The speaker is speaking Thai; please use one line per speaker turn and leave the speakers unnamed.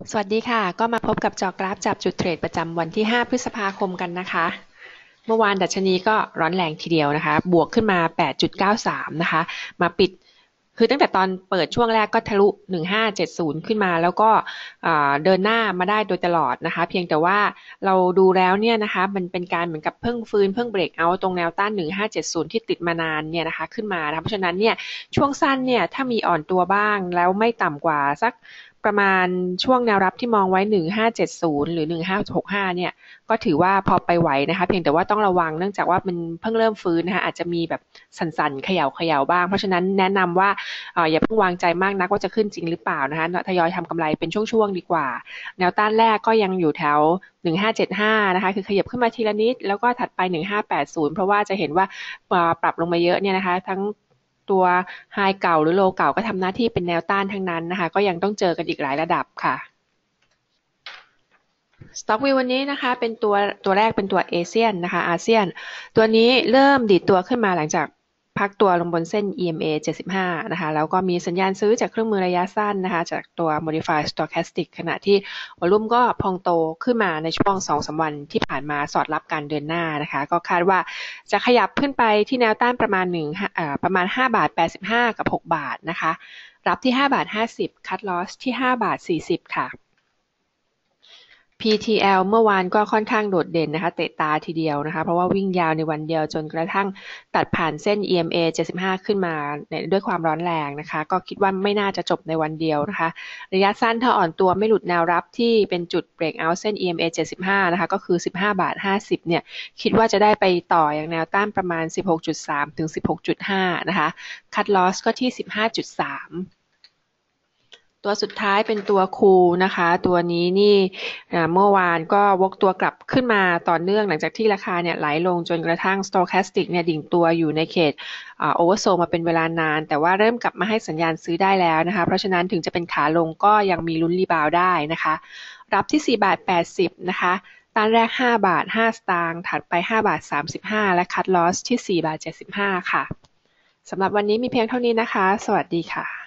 สวัสดีค่ะ ก็มาพบกับจอกราฟจับจุดเทรดประจำวันที่ 5 พฤษภาคมกันนะคะ เมื่อวานดัชนีก็ร้อนแรงทีเดียวนะคะ บวกขึ้นมา 8.93 นะคะ มาปิด คือตั้งแต่ตอนเปิดช่วงแรกก็ทะลุ 1570 ขึ้นมา แล้วก็เดินหน้ามาได้โดยตลอดนะคะ เพียงแต่ว่าเราดูแล้วเนี่ยนะคะ มันเป็นการเหมือนกับเพิ่งฟื้นเพิ่งเบรกเอาตรงแนวต้าน 1570 ที่ติดมานานเนี่ยนะคะ ขึ้นมานะเพราะฉะนั้นเนี่ยช่วงสั้นเนี่ยถ้ามีอ่อนตัวบ้างแล้วไม่ต่ำกว่าสักประมาณช่วงแนวรับที่มองไว้ 1570 หรือ 1565 เนี่ย ก็ถือว่าพอไปไหวนะคะ เพียงแต่ว่าต้องระวังเนื่องจากว่ามันเพิ่งเริ่มฟื้นนะคะ อาจจะมีแบบสั่นๆเขย่าเขย่าบ้าง เพราะฉะนั้นแนะนำว่าอย่าเพิ่งวางใจมากนักว่าจะขึ้นจริงหรือเปล่านะคะ ทยอยทำกำไรเป็นช่วงๆดีกว่า แนวต้านแรกก็ยังอยู่แถว 1575 นะคะ คือขยับขึ้นมาทีละนิด แล้วก็ถัดไป 1580 เพราะว่าจะเห็นว่าปรับลงมาเยอะเนี่ยนะคะ ทั้ง ตัวไฮเก่าหรือโลเก่าก็ทำหน้าที่เป็นแนวต้านทั้งนั้นนะคะ ก็ยังต้องเจอกันอีกหลายระดับค่ะสต็อกวิววันนี้นะคะเป็นตัวตัวแรกเป็นตัวเอเชียนนะคะอาเซียน ตัวนี้เริ่มดีดตัวขึ้นมาหลังจาก พักตัวลงบนเส้น EMA 75 นะคะ แล้วก็มีสัญญาณซื้อจากเครื่องมือระยะสั้นนะคะ จากตัว Modified Stochastic ขณะที่วอลุ่มก็พองโตขึ้นมาในช่วง 2-3 วันที่ผ่านมาสอดรับการเดินหน้านะคะ ก็คาดว่าจะขยับขึ้นไปที่แนวต้านประมาณ1ประมาณ 5 บาท 85 กับ 6 บาทนะคะ รับที่ 5 บาท 50 คัดลอสที่ 5 บาท 40 ค่ะ PTL เมื่อวานก็ค่อนข้างโดดเด่นนะคะ เตะตาทีเดียวนะคะ เพราะว่าวิ่งยาวในวันเดียวจนกระทั่งตัดผ่านเส้น EMA 75 ขึ้นมาด้วยความร้อนแรงนะคะ ก็คิดว่าไม่น่าจะจบในวันเดียวนะคะ ระยะสั้นถ้าอ่อนตัวไม่หลุดแนวรับที่เป็นจุดเบรกเอาเส้น EMA 75 นะคะ ก็คือ 15 บาท 50 เนี่ย คิดว่าจะได้ไปต่ออย่างแนวต้านประมาณ 16.3 ถึง 16.5 นะคะ คัดลอสก็ที่ 15.3 ตัวสุดท้ายเป็นตัวคูนะคะ ตัวนี้นี่เมื่อวานก็วกตัวกลับขึ้นมาต่อเนื่องหลังจากที่ราคาเนี่ยไหลลงจนกระทั่ง Stochastic เนี่ยดิ่งตัวอยู่ในเขตโอเวอร์โซมาเป็นเวลานาน แต่ว่าเริ่มกลับมาให้สัญญาณซื้อได้แล้วนะคะ เพราะฉะนั้นถึงจะเป็นขาลงก็ยังมีลุ้นรีบาวได้นะคะ รับที่ 4 บาท 80 นะคะต้านแรก 5 บาท 5 สตางค์ถัดไป 5 บาท 35 และคัดลอสที่ 4 บาท 75 ค่ะสำหรับวันนี้มีเพียงเท่านี้นะคะ สวัสดีค่ะ